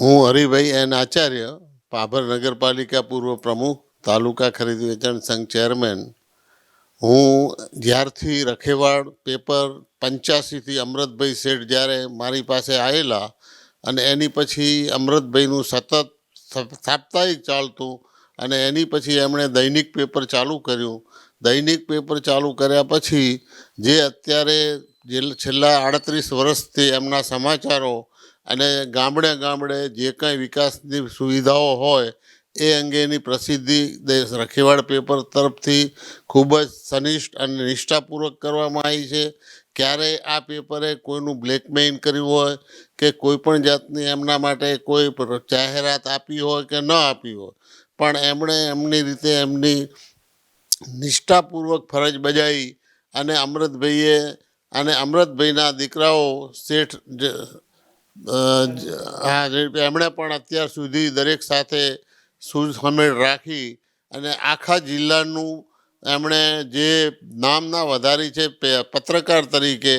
હું હરિભાઈ એન આચાર્ય, પાભર નગરપાલિકા પૂર્વ પ્રમુખ, તાલુકા ખરીદ વેચાણ સંઘ ચેરમેન. હું જ્યારથી રખેવાડ પેપર પંચ્યાસીથી અમૃતભાઈ શેઠ જ્યારે મારી પાસે આવેલા અને એની પછી અમૃતભાઈનું સતત સપ- સાપ્તાહિક ચાલતું અને એની પછી એમણે દૈનિક પેપર ચાલુ કર્યું. દૈનિક પેપર ચાલુ કર્યા પછી જે અત્યારે જે છેલ્લા આડત્રીસ વર્ષથી એમના સમાચારો અને ગામડે ગામડે જે કાંઈ વિકાસની સુવિધાઓ હોય, એ અંગેની પ્રસિદ્ધિ દેશ રખેવાળ પેપર તરફથી ખૂબ જ સનિષ્ઠ અને નિષ્ઠાપૂર્વક કરવામાં આવી છે. ક્યારેય આ પેપરે કોઈનું બ્લેકમેઇન કર્યું હોય કે કોઈ પણ જાતની એમના માટે કોઈ જાહેરાત આપી હોય કે ન આપી હોય, પણ એમણે એમની રીતે એમની નિષ્ઠાપૂર્વક ફરજ બજાવી અને અમૃતભાઈએ અને અમૃતભાઈના દીકરાઓ શેઠ હા એમણે પણ અત્યાર સુધી દરેક સાથે સુસમેળ રાખી અને આખા જિલ્લાનું એમણે જે નામના વધારી છે પત્રકાર તરીકે,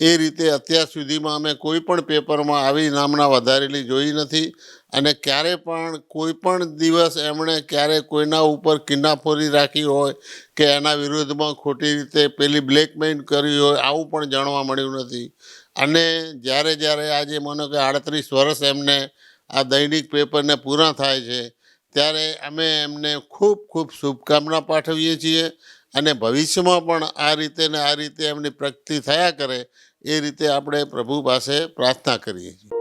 એ રીતે અત્યાર સુધીમાં અમે કોઈ પણ પેપરમાં આવી નામના વધારેલી જોઈ નથી. અને ક્યારે પણ કોઈ પણ દિવસ એમણે ક્યારે કોઈના ઉપર કિન્નાફોરી રાખી હોય કે એના વિરુદ્ધમાં ખોટી રીતે પેલી બ્લેકમેઇલ કરી હોય, આવું પણ જાણવા મળ્યું નથી. અને જ્યારે જ્યારે આજે માનો કે આડત્રીસ વર્ષ એમને આ દૈનિક પેપરને પૂરા થાય છે, ત્યારે અમે એમને ખૂબ ખૂબ શુભકામના પાઠવીએ છીએ અને ભવિષ્યમાં પણ આ રીતે ને આ રીતે એમની પ્રગતિ થયા કરે, એ રીતે આપણે પ્રભુ પાસે પ્રાર્થના કરીએ છીએ.